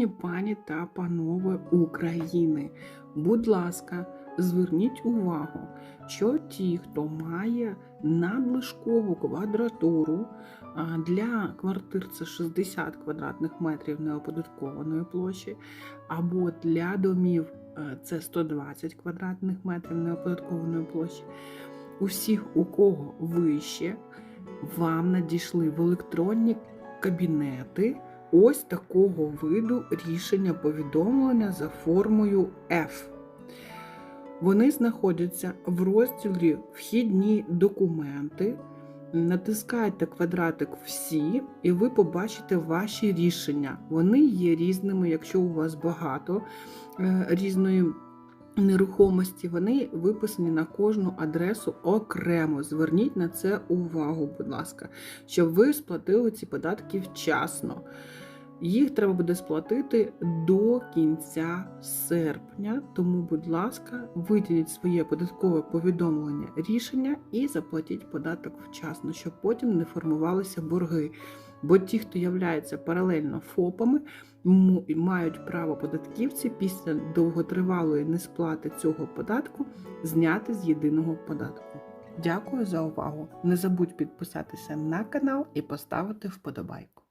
Шановні пані та панове України, будь ласка, зверніть увагу, що ті, хто має надлишкову квадратуру для квартир це 60 квадратних метрів неоподаткованої площі, або для домів е, це 120 квадратних метрів неоподаткованої площі. Усіх, у кого вище, вам надійшли в електронні кабінети ось такого виду рішення повідомлення за формою F. Вони знаходяться в розділі Вхідні документи. Натискайте квадратик Всі, і ви побачите ваші рішення. Вони є різними, якщо у вас багато е, різної нерухомості, вони виписані на кожну адресу окремо. Зверніть на це увагу, будь ласка, щоб ви сплатили ці податки вчасно. Їх треба буде сплатити до кінця серпня. Тому, будь ласка, виділіть своє податкове повідомлення рішення і заплатіть податок вчасно, щоб потім не формувалися борги. Бо ті, хто являються паралельно ФОПами, мають право податківці після довготривалої несплати цього податку зняти з єдиного податку. Дякую за увагу! Не забудь підписатися на канал і поставити вподобайку.